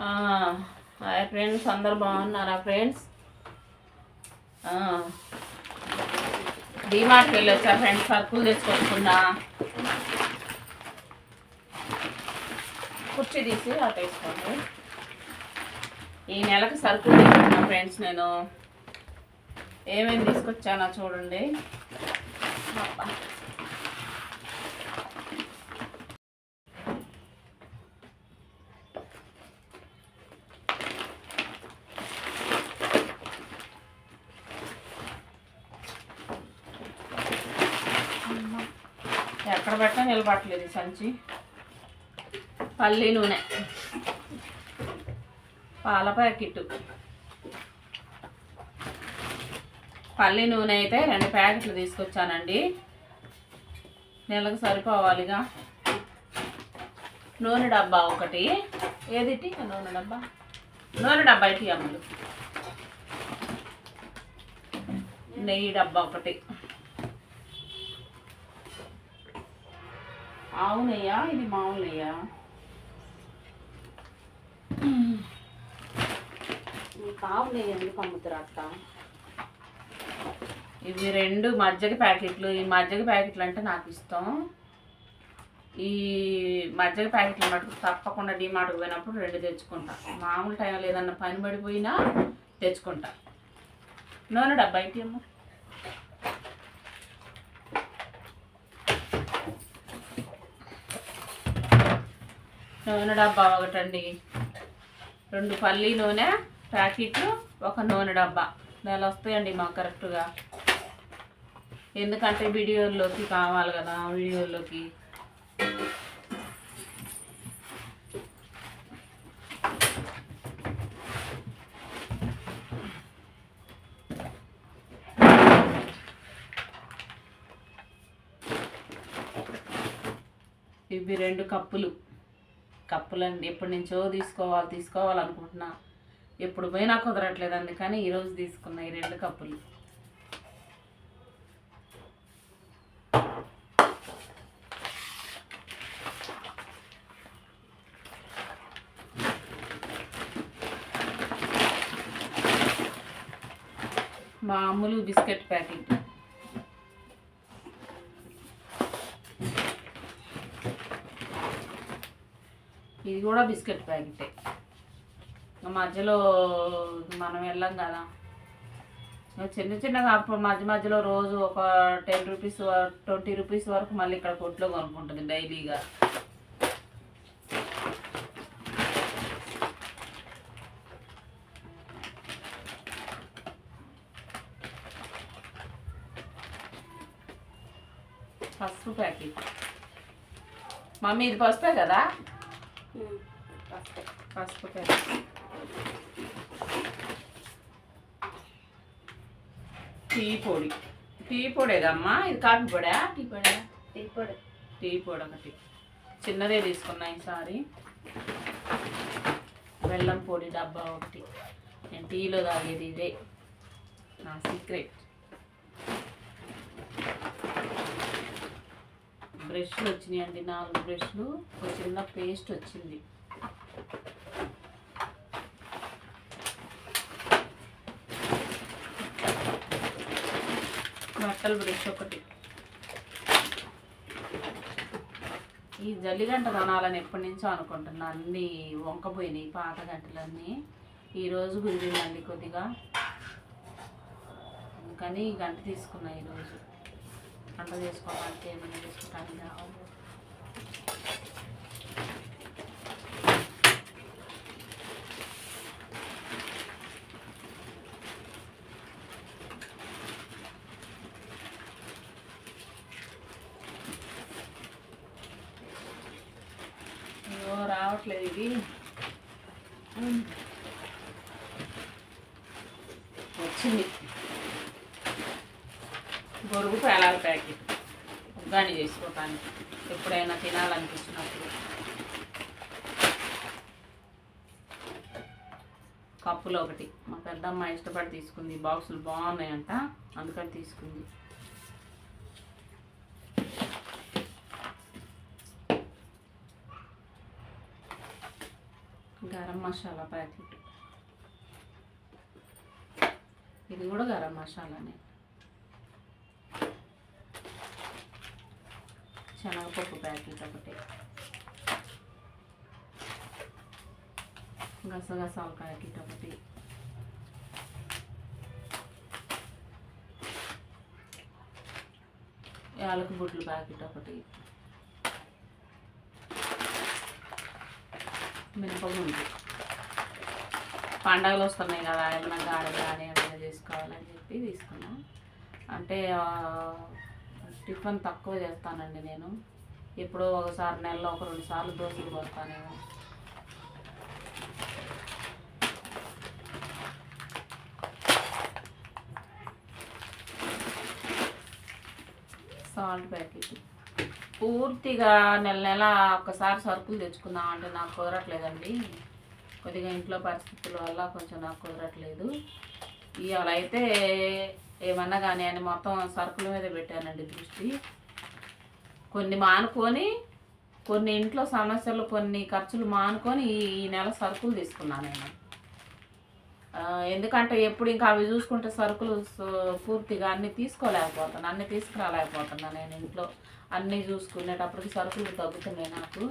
Hi friends అందరు బాగున్నారా friends డిమార్ట్కి వెళ్ళొచ్చా ఫ్రెండ్స్ సర్కులు తీసుకొచ్చుకున్నా కుర్చీ తీసి అటు వేసుకోండి. ఈ నెలకు సరుకులు తీసుకున్నా ఫ్రెండ్స్ నేను. ఏమేమి తీసుకొచ్చానో చూడండి. అబ్బా. ఎక్కడ పెట్టా నిలబట్టలేదు సంచి. పల్లి నూనె. పాల ప్యాకెట్ పల్లి నూనె అయితే రెండు ప్యాకెట్లు తీసుకొచ్చానండి. నెలకు సరిపోవాలిగా. నూనె డబ్బా ఒకటి. ఏది నూనె డబ్బా. నూనె డబ్బా ఇటీ అమ్ములు. నెయ్యి డబ్బా ఒకటి. ఆవు నెయ్యా ఇది మామూలు నెయ్యా మీకు ఆవు నెయ్యి ఎందుకు అమ్ముతారు అక్క ఇవి రెండు మజ్జిగ ప్యాకెట్లు. ఈ మజ్జిగ ప్యాకెట్లు అంటే నాకు ఇష్టం. ఈ మజ్జిగ ప్యాకెట్లు మటుకు తప్పకుండా డిమార్ట్కి పోయినప్పుడు రెండు తెచ్చుకుంటా. మామూలు టైంలో ఏదన్నా పని పడిపోయినా తెచ్చుకుంటా. నూనె డబ్బా అయితే నూనె డబ్బా ఒకటండి. రెండు పల్లీ నూనె ప్యాకెట్లు ఒక నూనె డబ్బా. నెల వస్తాయండి మాకు కరెక్ట్గా. ఎందుకంటే వీడియోల్లోకి కావాలి కదా వీడియోల్లోకి. ఇవి రెండు కప్పులు. తప్పులండి. ఎప్పటి నుంచో తీసుకోవాలి తీసుకోవాలనుకుంటున్నా ఎప్పుడు పోయినా కుదరట్లేదు అందుకని ఈరోజు తీసుకున్న ఈ రెండు కప్పులు. మామూలు బిస్కెట్ ప్యాకెట్. ఇది కూడా బిస్కెట్ ప్యాకెటే. మధ్యలో మనం వెళ్ళాం కదా. చిన్న చిన్నగా అప్పుడు మధ్య మధ్యలో రోజు ఒక టెన్ రూపీస్ ట్వంటీ రూపీస్ వరకు మళ్ళీ ఇక్కడ కొట్లో కొనుక్కుంటుంది డైలీగా. పసుపు ప్యాకెట్. మమ్మీ ఇది పసుపే కదా? పసుపు. ప్యాకెట్ టీ పొడి. టీ పొడేదమ్మా? ఇది కాఫీ పొడా? టీ పొడా. ఇప్పుడు టీ పొడి ఒకటి. చిన్నదే తీసుకున్నా ఈసారి. బెల్లం పొడి డబ్బా ఒకటి. నేను టీలో తాగేది ఇదే. నా సీక్రెట్ బ్రష్లు వచ్చినాయండి నాలుగు బ్రష్లు ఒక చిన్న పేస్ట్ వచ్చింది. బట్టల బ్రష్ ఒకటి. ఈ జల్లిగంట కొనాలని ఎప్పటి నుంచో అనుకుంటున్నా. అన్నీ వంకపోయినాయి పాత గంటలన్నీ. ఈరోజు కుదిరిందండి కొద్దిగా. అందుకని ఈ గంట తీసుకున్నా ఈరోజు వంట చేసుకోవడానికి ఏమైనా తీసుకుంటాను రావు రావట్లేదు ఇది ఉమ్. వచ్చింది గొరుగు పేలాల ప్యాకెట్ ఉగ్గాని చేసుకోవటానికి ఎప్పుడైనా తినాలనిపించినప్పుడు. కప్పులో ఒకటి. మా పెద్దమ్మ ఇష్టపడి తీసుకుంది. బాక్సులు బాగున్నాయంట. అందుకని తీసుకుంది. గరం గరం మసాలా ప్యాకెట్. ఇది కూడా గరం మసాలానే. శనగపప్పు ప్యాకెట్ ఒకటి. గసగసాల ప్యాకెట్ ఒకటి. యాలక బుడ్లు ప్యాకెట్ ఒకటి. మినపగుండు. పండగలు వస్తున్నాయి కదా ఏమైనా గారెలు కానీ ఏమైనా చేసుకోవాలని చెప్పి తీసుకున్నాం. అంటే టిఫిన్ తక్కువ చేస్తానండి నేను. ఎప్పుడో ఒకసారి నెలలో ఒక రెండు సార్లు దోశలు పోస్తానేమో సాల్ట్ ప్యాకెట్. పూర్తిగా నెల నెల ఒక్కసారి సరుకులు తెచ్చుకుందాం అంటే నాకు కుదరట్లేదండి. కొద్దిగా ఇంట్లో పరిస్థితుల వల్ల కొంచెం నాకు కుదరట్లేదు. ఇవాళ అయితే ఏమన్నా కానీ అని మొత్తం సరుకుల మీద పెట్టానండి దృష్టి. కొన్ని మానుకొని కొన్ని ఇంట్లో సమస్యలు కొన్ని ఖర్చులు మానుకొని ఈ ఈ నెల సరుకులు తీసుకున్నాను నేను. ఎందుకంటే ఎప్పుడు ఇంకా అవి చూసుకుంటే సరుకులు పూర్తిగా అన్ని తీసుకోలేకపోతాను అన్నీ తీసుకురాలేకపోతున్నా నేను ఇంట్లో అన్నీ చూసుకునేటప్పటికి సరుకులు తగ్గుతున్నాయి నాకు.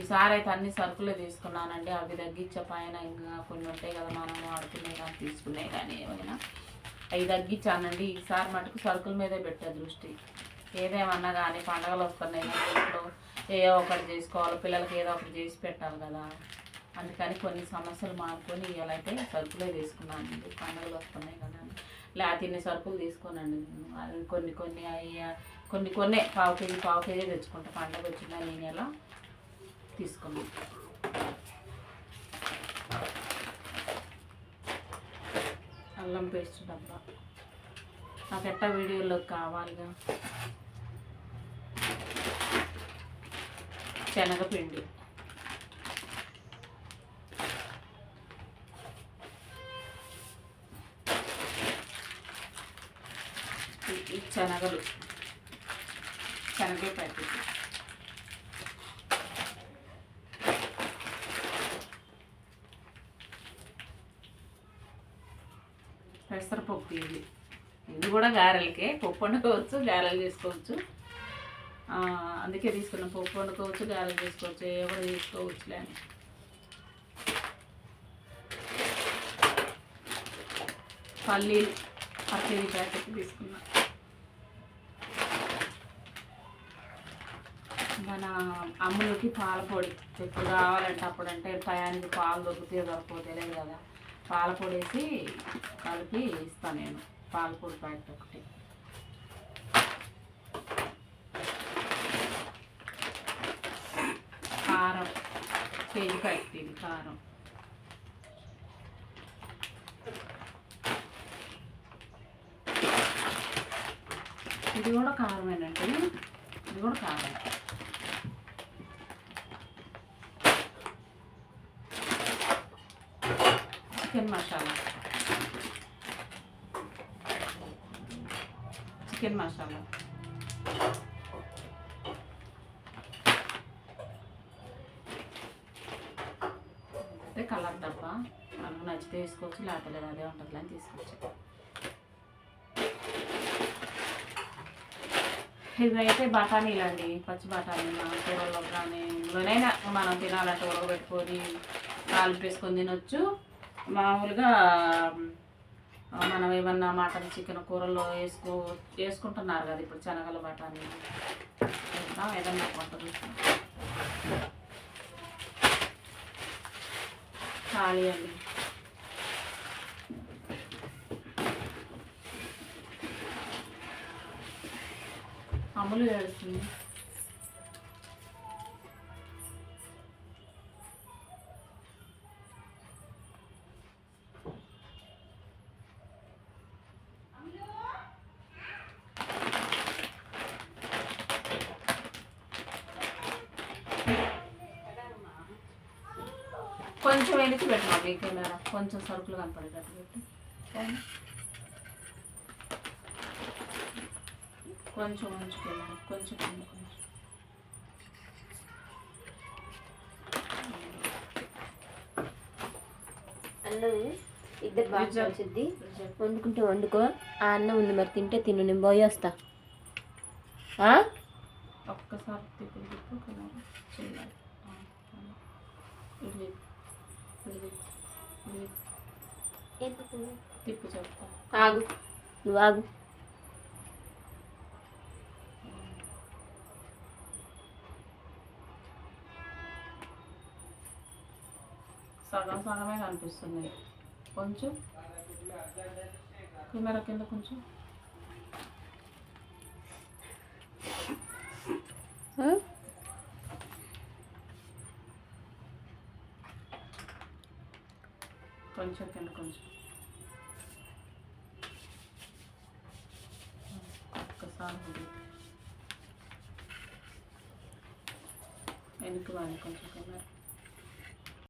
ఈసారి అయితే అన్ని సరుకులే తీసుకున్నానండి. అవి తగ్గించే పైన ఇంకా కొన్ని ఉంటాయి కదా మనం వాడుకునే కానీ తీసుకునే కానీ ఏమైనా. అవి తగ్గించానండి. ఈసారి మటుకు సరుకుల మీదే పెట్టే దృష్టి. ఏదేమన్నా కానీ పండగలు వస్తున్నాయి ఇంట్లో. ఏదో ఒకటి చేసుకోవాలి. పిల్లలకి ఏదో ఒకటి చేసి పెట్టాలి కదా. అందుకని కొన్ని సమస్యలు మానుకొని ఇవ్వాలైతే సరుకులే తీసుకున్నానండి. పండుగలు వస్తున్నాయి కదా లేకపోతే ఇన్ని సరుకులు తీసుకోనండి నేను. కొన్ని కొన్ని అయ్యా కొన్ని కొన్నే పావు కేజీ పావు కేజీ తెచ్చుకుంటా. పండగ వచ్చిందా నేను ఎలా తీసుకున్నాను? అల్లం పేస్ట్ డబ్బా. నాకు ఎట్టా వీడియోలో కావాలిగా? శనగపిండి. శనగలు శనగలు. ప్యాకెట్ పెసరపప్పు ఇది. ఇది కూడా గారెలకే. పప్పు వండుకోవచ్చు గారెలు చేసుకోవచ్చు. అందుకే తీసుకున్నాం పప్పు వండుకోవచ్చు గారెలు చేసుకోవచ్చు ఏ కూడా తీసుకోవచ్చులే అని. పల్లీలు పల్లీలు ప్యాకెట్ తీసుకున్నా. మన అమ్ములకి పాల పొడి ఎప్పుడు కావాలంటే అప్పుడంటే టయానికి పాలు దొరికితే దొరకపోతే లేదు కదా. పాలపొడి వేసి కలిపి ఇస్తాను నేను పాలపొడి ప్యాకెట్ ఒకటి. కారం కేజీ ప్యాకెట్ ఇది కారం. ఇది కూడా కారమేనండి ఇది కూడా కారం. చికెన్ మసాలా చికెన్ మసాలా అదే కలర్ డబ్బా మనకు నచ్చితే వేసుకోవచ్చు లేకపోతే అదే ఉంటుంది అని తీసుకొచ్చి ఇవైతే బఠానీలు అండి పచ్చి బఠానీలు మన కూరల్లో కానీ ఇందులోనైనా మనం తినాలంటే ఉడకబెట్టుకొని తాలింపు వేసుకొని తినొచ్చు మామూలుగా మనం ఏమన్నా మటన్ చికెన్ కూరల్లో వేసుకో వేసుకుంటున్నారు కదా ఇప్పుడు శనగల బఠానీ వేద్దాం ఏదన్నా కొంత చూస్తాం. ఖాళీ అండి. అమ్ములు ఏడుస్తుంది. కొంచెం వెనక్కి పెట్టమా మీ కెమెరా? కొంచెం సరుకులు కనపడేటట్టు పెట్టి. కొంచెం ఉంచుకోవాలి కొంచెం కొంచెం. అన్నం ఇద్దరు బాగా. వచ్చింది వండుకుంటే వండుకో. ఆ అన్నం ఉంది మరి తింటే తిను నేను పోయి వస్తా తిప్పి చెప్తా. ఆగు. నువ్వు ఆగు. సగం సగమే కనిపిస్తుంది. కొంచెం. కెమెరా కింద కొంచెం? కొంచెం కింద కొంచెం. ఒక్కసారి ఇది. వెనక్కి వాడి కొంచెం కెమెరా